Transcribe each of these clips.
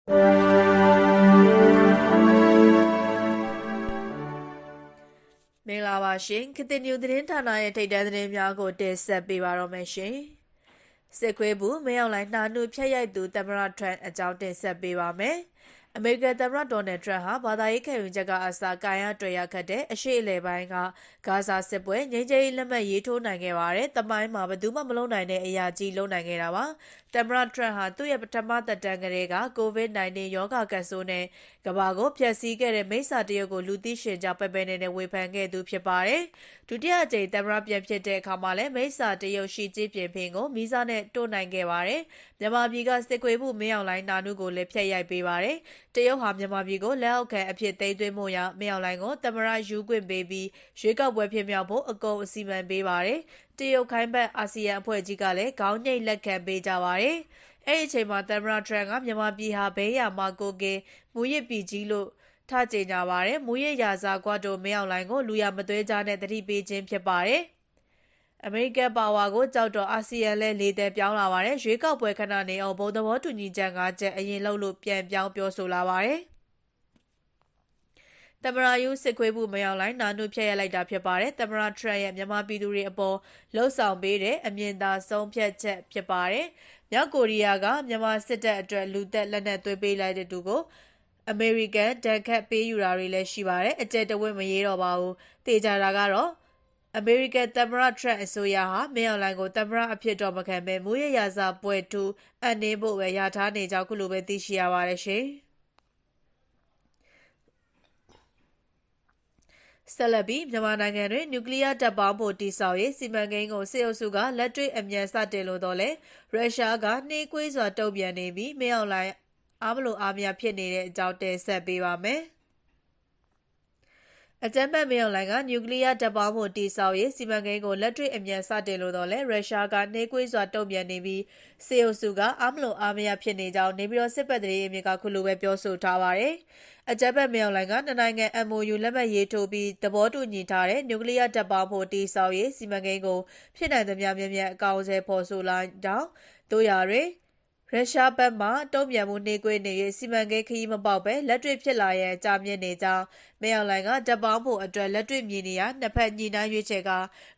မင်္ဂလာပါရှင်ခေတ်သစ်ညူသတင်းဌာနရဲ့ထိပ်တန်းသတင်းများကိုတင်ဆက်ပေးပါတော့မယ်ရှင်စစ်ခွေးဘူးမင်းအောင်လိုင်းနှာနုဖြတ်ရိုက်သူသမရထရန်အကြောင်းတင်ဆက်ပေးပါမယ်အမေရိကန်သမ္မတဒေါ်နယ်ထရန့်ဟာဘာသာရေးခံယူချက်ကအစားကာယတွေ့ရခတ်တဲ့အရှိအလေပိုင်းကဂါဇာစစ်ပွဲငြိမ်းချမ်းရေးလက်မှတ်ရေးထိုးနိုင်ခဲ့ပါတယ်။တမိုင်းမှာဘယ်သူမှမလုပ်နိုင်တဲ့အရာကြီးလုပ်နိုင်ခဲ့တာပါ။သမ္မတထရန့်ဟာသူ့ရဲ့ပထမသက်တမ်းကလေးက COVID-19 ရောဂါကပ်ဆိုးနဲ့ကမ္ဘာကိုဖျက်ဆီးခဲ့တဲ့မိစ္ဆာတရုတ်ကိုလူသိရှင်ကြောင့်ပဲပဲနေနဲ့ဝေဖန်ခဲ့သူဖြစ်ပါတယ်။ဒုတိယအကြိမ်သမ္မတပြန်ဖြစ်တဲ့အခါမှာလည်းမိစ္ဆာတရုတ်ရှိကြည်ပြင်ဖင်ကိုမိစားနဲ့တိုးနိုင်ခဲ့ပါတယ်။မြန်မာပြည်ကစစ်ကွေးမှုမင်းအောင်လိုင်းနာနုကိုလည်းဖျက်ရိုက်ပေးပါတယ်။တရုတ်ဟာမြန်မာပြည်ကိုလက်အောက်ခံအဖြစ်သိမ်းသွင်းမှုရမင်းအောင်လိုင်းကိုသမ္မတယူခွင့်ပေးပြီးရွေးကောက်ပွဲဖြစ်မြောက်ဖို့အကုန်အစီအမံပေးပါတယ်။တရုတ်ခိုင်းဘက်အာဆီယံအဖွဲ့ကြီးကလည်းခေါင်းညိတ်လက်ခံပေးကြပါတယ်။အဲ့ဒီအချိန်မှာသမ္မတထရန့်ကမြန်မာပြည်ဟာဘေးရမှာကိုကင်းမူရစ်ပြည်ကြီးလို့ထကြေညာပါတယ်။မူရစ်ရာဇာကွာတိုမင်းအောင်လိုင်းကိုလူရမသွဲကြတဲ့တတိပေးခြင်းဖြစ်ပါတယ်။အမေရိကန်ပါဝါကိုကြောက်တော့အာဆီယံလဲလေတဲ့ပြောင်းလာပါတယ်ရွေးကောက်ပွဲခဏနေအောင်ဘုံသဘောတူညီချက်၅ချက်အရင်လှုပ်လို့ပြန်ပြောင်းပြောဆိုလာပါတယ် တမရာယူစစ်ခွေးမှုမရောက်လိုက်နာနုဖြတ်ရလိုက်တာဖြစ်ပါတယ်တမရာထရန့်ရဲ့မြန်မာပြည်သူတွေအပေါ်လှုပ်ဆောင်ပေးတဲ့အမြင်သာဆုံးဖြတ်ချက်ဖြစ်ပါတယ်မြောက်ကိုရီးယားကမြန်မာစစ်တပ်အတွက်လူသက်လက်နက်သွေးပေးလိုက်တဲ့သူကိုအမေရိကန်ဒဏ်ခတ်ပေးယူတာတွေလည်းရှိပါတယ်အကြက်တဝက်မရေးတော့ပါဘူးတေချာတာကတော့အမေရိကန်သမ္မတထရန့်အစိုးရဟာမင်းအောင်လှိုင်ကိုသမ္မတအဖြစ်တော်မခံဘဲမူရရစာပွဲထူအန်နေဖို့ပဲရထားနေကြောင်းခုလိုပဲသိရှိရပါတယ်ရှင်။ ဆက်လက်ပြီးမြန်မာနိုင်ငံတွင်နျူကလ িয়ার တပ်ပေါင်းဖို့တည်ဆောက်ရေးစီမံကိန်းကိုစစ်အုပ်စုကလက်တွေ့အမြန်စတင်လို့တော့လေရုရှားကနှေးကွေးစွာတုံ့ပြန်နေပြီးမင်းအောင်လှိုင်အားမလို့အားမရဖြစ်နေတဲ့အကြောင်းတင်ဆက်ပေးပါမယ်။ အကြမ်းဖက်မင်းအောင်လှိုင်ကနျူကလ িয়ার တပ်ပေါင်းမှုတိစောက်ရေးစီမံကိန်းကိုလက်တွေ့အမြန်စတင်လို့တော့လဲရုရှားကနှေးကွေးစွာတုံ့ပြန်နေပြီးစေအုပ်စုကအာမလို့အာမရဖြစ်နေကြောင်းနေပြည်တော်စစ်ပတ်တရေအမြင့်ကခုလိုပဲပြောဆိုထားပါတယ်။အကြမ်းဖက်မင်းအောင်လှိုင်ကနှစ်နိုင်ငံ MOU လက်မှတ်ရေးထိုးပြီးသဘောတူညီထားတဲ့နျူကလ িয়ার တပ်ပေါင်းမှုတိစောက်ရေးစီမံကိန်းကိုဖြစ်နိုင်သမျှမြဲမြဲအကောင့်အစဲဖော်ဆိုလာကြောင်းတို့ရရယ် ရုရှားဘက်မှ တုံ့ပြန်မှုနှေးကွေးနေ၍စီမံကိန်းခရီးမပေါက်ပဲလက်တွေ့ဖြစ်လာရန် ကြာမြင့်နေကြောင်း မင်းအောင်လှိုင်က တပ်ပေါင်းဖို့အတွက် လက်တွေ့မြင်နေရနှစ်ဖက်ညီနှံရွေးချယ်က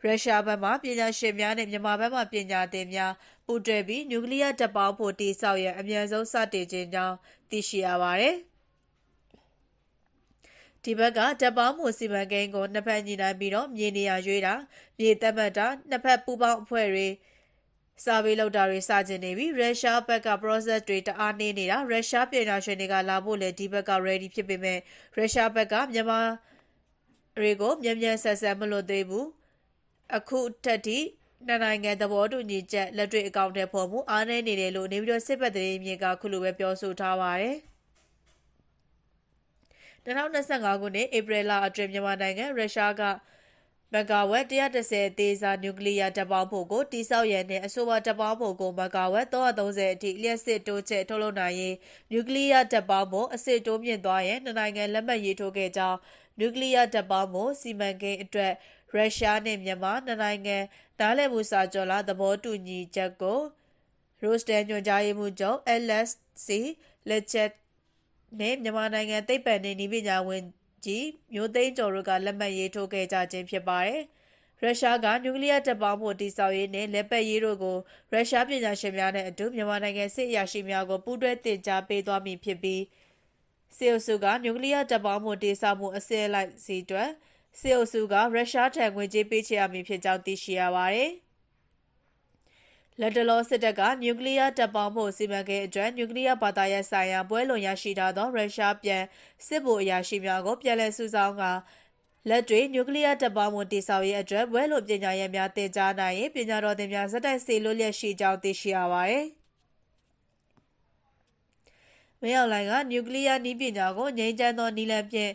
ရုရှားဘက်မှ ပညာရှင်များနဲ့မြန်မာဘက်မှ ပညာသင်များ ပူးတွဲပြီး နျူကလ িয়ার တပ်ပေါင်းဖို့ တည်ဆောက်ရန် အမြန်ဆုံး စတင်ခြင်းကြောင်း သိရှိရပါတယ် ဒီဘက်က တပ်ပေါင်းမှုစီမံကိန်းကို နှစ်ဖက်ညီနိုင်ပြီးတော့မြေနေရာရွေးတာ မြေတက်မှတ်တာ နှစ်ဖက် ပူးပေါင်းအဖွဲ့တွေ စာပေလောက်တာတွေစကျင်နေပြီရုရှားဘက်က process တွေတအားနေနေတာရုရှားပြည်နာရှင်တွေကလာဖို့လေဒီဘက်က ready ဖြစ်ပေမဲ့ရုရှားဘက်ကမြန်မာတွေကိုမြန်မြန်ဆက်ဆက်မလို့သေးဘူးအခုထက်ထိနှစ်နိုင်ငံသဘောတူညီချက်လက်တွေ့အကောင့်ထဲပေါ်မှုအားနည်းနေတယ်လို့နေပြည်တော်စစ်ပတ်သတင်းမြေကခုလိုပဲပြောဆိုထားပါတယ်2025ခုနှစ်ဧပြီလအတွင်းမြန်မာနိုင်ငံရုရှားက မဂါဝက်130သေးစားနျူကလ িয়ার တပ်ပေါင်းဖို့ကိုတိစောက်ရန်နှင့်အဆိုပါတပ်ပေါင်းဖို့ကိုမဂါဝက်330အထိလျှက်စစ်တိုးချက်ထုတ်လုပ်နိုင်ရေးနျူကလ িয়ার တပ်ပေါင်းဖို့အစစ်တိုးမြင့်သွားရန်နှစ်နိုင်ငံလက်မှတ်ရေးထိုးခဲ့ကြောင်းနျူကလ িয়ার တပ်ပေါင်းဖို့စီမံကိန်းအတွက်ရုရှားနဲ့မြန်မာနှစ်နိုင်ငံနားလည်မှုစာချုပ်လာသဘောတူညီချက်ကိုရိုစတန်ညွှန်ကြားရေးမှူးချုပ် LSC လက်ချက်နဲ့မြန်မာနိုင်ငံသိပ္ပံနဲ့နည်းပညာဝန် ကြီးမျိုးသိန်းကျော်တို့ကလက်မှတ်ရေးထိုးခဲ့ကြခြင်းဖြစ်ပါတယ်။ရုရှားကနျူကလ িয়ার တပ်ပေါင်းဖို့တည်ဆောက်ရေးနဲ့လက်ပတ်ရေးတို့ကိုရုရှားပညာရှင်များနဲ့အတူမြန်မာနိုင်ငံစစ်အရာရှိများကိုပူးတွဲတင်ကြားပေးသွားမည်ဖြစ်ပြီးစေအုပ်စုကနျူကလ িয়ার တပ်ပေါင်းဖို့တည်ဆောက်မှုအစင်းလိုက်စီအတွက်စေအုပ်စုကရုရှားထံငွေကြေးပေးချေရမည်ဖြစ်ကြောင်းသိရှိရပါတယ်။ လက်တလောစစ်တပ်ကနျူကလ িয়ার တပ်ပေါင်းဖို့စီမံကိန်းအတွက်နျူကလ িয়ার ဘာသာရပ်ဆိုင်ရာပွဲလွန်ရရှိထားသောရုရှားပြန်စစ်ဗိုလ်အရာရှိများကိုပြန်လည်စုဆောင်းကလက်တွေနျူကလ িয়ার တပ်ပေါင်းမှုတည်ဆောက်ရေးအတွက်ဘွဲလိုပညာရပ်များတင်ကြားနိုင်ရင်ပညာတော်သင်များဇက်တိုက်စေလွတ်လျက်ရှိကြောင်းသိရှိရပါတယ်။မင်းအောင်လှိုင်ကနျူကလ িয়ার နည်းပညာကိုငြိမ်းချမ်းသောနည်းလမ်းဖြင့်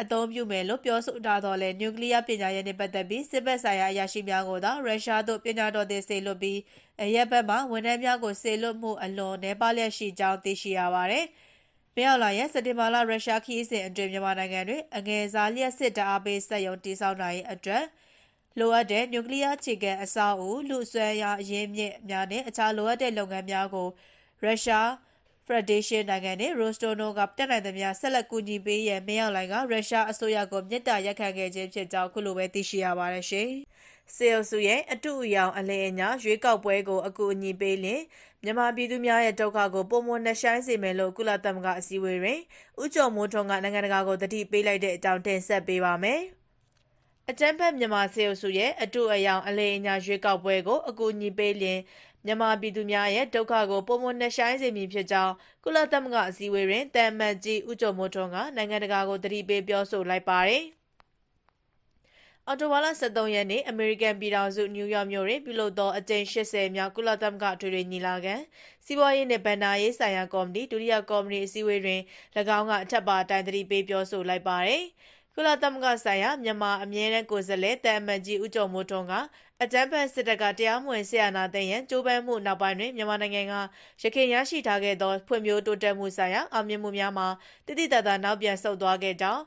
အသုံးပြုမယ်လို့ပြောဆိုထားတော့လဲနျူကလ িয়ার ပညာရပ်နဲ့ပတ်သက်ပြီးစစ်ဘက်ဆိုင်ရာအရာရှိများကိုသာရုရှားသို့ပညာတော်သင်စေလွတ်ပြီးအရက်ဘက်မှဝန်ထမ်းများကိုစေလွတ်မှုအလွန်နှဲပါလျက်ရှိကြောင်းသိရှိရပါတယ်။မြောက်လာရဲ့စက်တင်ဘာလရုရှားခီးစဉ်အတွင်းမြန်မာနိုင်ငံတွင်အငယ်စားလျက်စစ်တအားပေးစက်ရုံတည်ဆောက်နိုင်အတွက်လိုအပ်တဲ့နျူကလ িয়ার ခြေခံအဆောက်အဦလူဆွဲရအရင်းမြစ်များနဲ့အခြားလိုအပ်တဲ့လုပ်ငန်းများကိုရုရှား Federation နိုင်ငံနဲ့ Rostono ကတက်နိုင်သမျှဆက်လက်ကူညီပေးရန်မင်းအောင်လှိုင်ကရုရှားအစိုးရကိုမြစ်တာရက်ခံခဲ့ခြင်းဖြစ်ကြောင်းခုလိုပဲသိရှိရပါတယ်ရှင်။စေအုပ်စုရဲ့အတူအယောင်အလင်းအညာရွေးကောက်ပွဲကိုအကူအညီပေးလင်မြန်မာပြည်သူများရဲ့ဒုက္ခကိုပုံမနှဆိုင်စေမယ်လို့ကုလသမဂ္ဂအစည်းအဝေးတွင်ဥကြုံမိုးထွန်းကနိုင်ငံတကာကိုတတိပေးလိုက်တဲ့အကြောင်းတင်ဆက်ပေးပါမယ်။အကြံဖက်မြန်မာစေအုပ်စုရဲ့အတူအယောင်အလင်းအညာရွေးကောက်ပွဲကိုအကူအညီပေးလင် မြန်မာပြည်သူများရဲ့ဒုက္ခကိုပုံမနှဆိုင်စေမည်ဖြစ်ကြောင်းကုလသမဂ္ဂအစည်းအဝေးတွင်တမ်မတ်ကြီးဦးကျော်မိုးထွန်းကနိုင်ငံတကာကိုတတိပေးပြောဆိုလိုက်ပါတယ်။အော်တိုဝါလာ73ရက်နေ့အမေရိကန်ပြည်ထောင်စုနယူးယောက်မြို့တွင်ပြုလုပ်သောအကြိမ်80မြောက်ကုလသမဂ္ဂထွေထွေညီလာခံစီးပွားရေးနှင့်ဗဏ္ဍာရေးဆိုင်ရာကော်မတီဒုတိယကော်မတီအစည်းအဝေးတွင်၎င်းကအထက်ပါတိုင်းတတိပေးပြောဆိုလိုက်ပါတယ်။ ကုလသမဂ္ဂဆိုင်ရာမြန်မာအမြဲတမ်းကိုယ်စားလှယ်တမ်အမတ်ကြီးဦးကျော်မိုးထွန်းကအကြမ်းဖက်စစ်တပ်ကတရားမဝင်ဆရာနာသိမ်းရန်ကြိုးပမ်းမှုနောက်ပိုင်းတွင်မြန်မာနိုင်ငံကရခိုင်ရရှိထားခဲ့သောဖွံ့ဖြိုးတိုးတက်မှုဆိုင်ရာအောင်မြင်မှုများမှာတည်တည်တသာနောက်ပြန်ဆုတ်သွားခဲ့ကြောင်း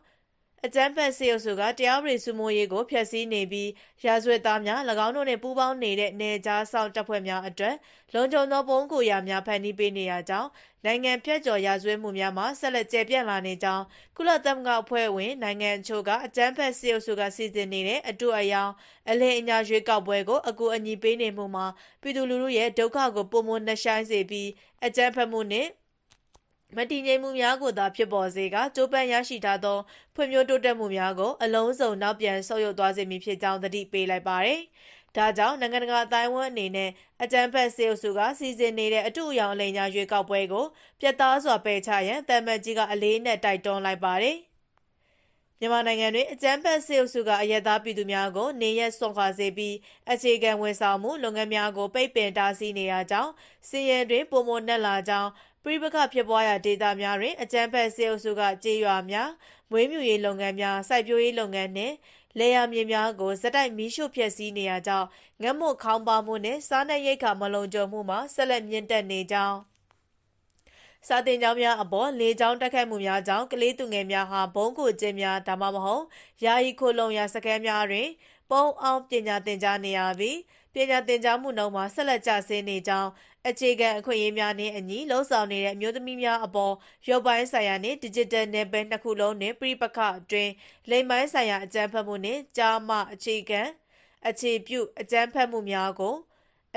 အကြမ်းဖက်စေအုပ်စုကတရားဥပဒေစိုးမိုးရေးကိုဖျက်ဆီးနေပြီးရာဇဝတ်သားများ၎င်းတို့နှင့်ပူးပေါင်းနေတဲ့နေကြားဆောင်တပ်ဖွဲ့များအတွက်လုံခြုံသောပုံကိုရာများဖန်တီးပေးနေရကြောင်းနိုင်ငံဖြတ်ကျော်ရာဇဝတ်မှုများမှာဆက်လက်ကျယ်ပြန့်လာနေကြောင်းကုလသမဂ္ဂအဖွဲ့ဝင်နိုင်ငံအချို့ကအကြမ်းဖက်စေအုပ်စုကစီစဉ်နေတဲ့အတူအယောင်အလင်းအညာရွေးကောက်ပွဲကိုအကူအညီပေးနေမှုမှာပြည်သူလူထုရဲ့ဒုက္ခကိုပုံမနှဆိုင်စေပြီးအကြမ်းဖက်မှုနှင့် မတည်ငြိမ်မှုများကိုသာဖြစ်ပေါ်စေကကြိုးပမ်းရရှိထားသောဖွံ့ဖြိုးတိုးတက်မှုများကိုအလုံးစုံနောက်ပြန်ဆုတ်ယုတ်သွားစေမည်ဖြစ်ကြောင်းသတိပေးလိုက်ပါတယ်။ဒါကြောင့်နိုင်ငံတကာအတိုင်းအဝန်အနေနဲ့အကြံဖက်စေအုပ်စုကစီစဉ်နေတဲ့အတူအယောင်အလိညာရွေးကောက်ပွဲကိုပြတ်သားစွာပယ်ချရန်တမန်ကြီးကအလေးနဲ့တိုက်တွန်းလိုက်ပါတယ်။မြန်မာနိုင်ငံတွင်အကြမ်းဖက်စေအုပ်စုကအယက်သားပြည်သူများကိုနေရက်ဆွန့်ခွာစေပြီးအခြေခံဝန်ဆောင်မှုလုပ်ငန်းများကိုပိတ်ပင်တားဆီးနေရကြောင်းစီးရဲတွင်ပုံမနှက်လာကြောင်း ပြိပခဖြစ်ပွားရာဒေသများတွင်အကြမ်းဖက်စေအုပ်စုကကြေးရွာများမွေးမြူရေးလုပ်ငန်းများစိုက်ပျိုးရေးလုပ်ငန်းနှင့်လေယာမြေများကိုစက်တိုက်မီးရှို့ဖျက်ဆီးနေရကြောင်းငတ်မွတ်ခေါင်းပါမှုနှင့်စားနပ်ရိက္ခာမလုံခြုံမှုမှာဆက်လက်မြင့်တက်နေကြောင်းစာတင်ကြောင်းများအပေါ်လေကြောင်းတက်ခတ်မှုများကြောင့်ကလေးသူငယ်များဟာဘုံကိုကျင်းများဒါမှမဟုတ်ယာယီခိုလုံရာစခန်းများတွင် ပုံအောင်ပညာသင်ကြားနေရပြီးပညာသင်ကြားမှုနှုန်းမှာဆက်လက်ကျဆင်းနေကြောင်း အခြေခံအခွင့်အရေးများနှင့်အညီလှုံ့ဆော်နေတဲ့အမျိုးသမီးများအပေါ်ရုပ်ပိုင်းဆိုင်ရာနှင့် digital နယ်ပယ်နှစ်ခုလုံးနှင့်ပြိပခအတွင်းလိမ်ပိုင်းဆိုင်ရာအကြမ်းဖက်မှုနှင့်ကြားမှအခြေခံအခြေပြုအကြမ်းဖက်မှုများကို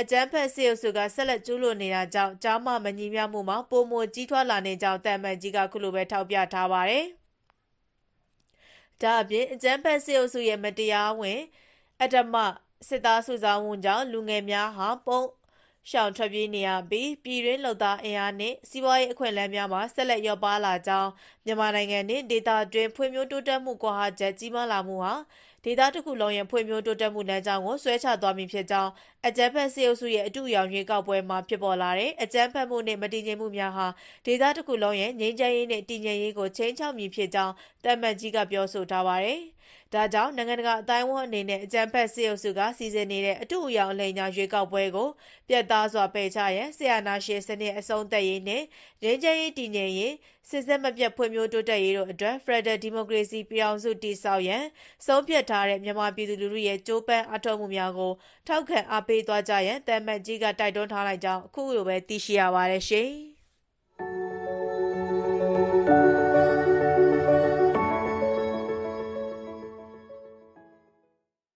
အကြမ်းဖက်စေအုပ်စုကဆက်လက်ကျူးလွန်နေတာကြောင့်ကြားမှမညီမျှမှုမှာပုံမကြီးထွားလာနေကြောင်းတမ်မန်ကြီးကခုလိုပဲထောက်ပြထားပါတယ်။ဒါအပြင်အကြမ်းဖက်စေအုပ်စုရဲ့မတရားဝင်အတ္တမစစ်သားစုဆောင်မှုကြောင့်လူငယ်များဟာပုံ ရှောင်ထွက်ပြေးနေရပြီး ပြည်တွင်းလုံသားအင်အားနှင့် စီးပွားရေးအခွင့်အလမ်းများမှာ ဆက်လက်ရော့ပါလာကြောင်း မြန်မာနိုင်ငံနှင့်ဒေသတွင်းဖွံ့ဖြိုးတိုးတက်မှုကွာဟချက်ကြီးမားလာမှုဟာဒေသတစ်ခုလုံးရဲ့ဖွံ့ဖြိုးတိုးတက်မှုလမ်းကြောင်းကိုဆွဲချသွားမည်ဖြစ်ကြောင်းအကြမ်းဖက်စေအုပ်စုရဲ့အတူရောင်ရွေးကောက်ပွဲမှာဖြစ်ပေါ်လာတဲ့အကြမ်းဖက်မှုနှင့်မတည်ငြိမ်မှုများဟာဒေသတစ်ခုလုံးရဲ့ငြိမ်းချမ်းရေးနှင့်တည်ငြိမ်ရေးကိုချိန်ချောက်မည်ဖြစ်ကြောင်းတမန်ကြီးကပြောဆိုထားပါတယ်။ဒါကြောင့်နိုင်ငံတကာအတိုင်းအဝန်အနေနဲ့အကြံဖက်စစ်အုပ်စုကစီစဉ်နေတဲ့အတူအယောင်အလိမ်ညာရွေးကောက်ပွဲကိုပြတ်သားစွာပယ်ချရန်ဆီယနာရှင်စနစ်အဆုံးသက်ရေးနဲ့ငြိမ်းချမ်းရေးတည်ငြိမ်ရေး စစ်စစ်မပြတ်ဖွံ့ဖြိုးတိုးတက်ရေးတို့အတွက် Federal Democracy ပြောင်းစုတည်ဆောက်ရန်ဆုံးဖြတ်ထားတဲ့မြန်မာပြည်သူလူထုရဲ့ကြိုးပမ်းအထောက်မှုများကိုထောက်ခံအားပေးသွားကြရန်တမန်ကြီးကတိုက်တွန်းထားလိုက်ကြောင်းအခုလိုပဲသိရှိရပါတယ်ရှင်။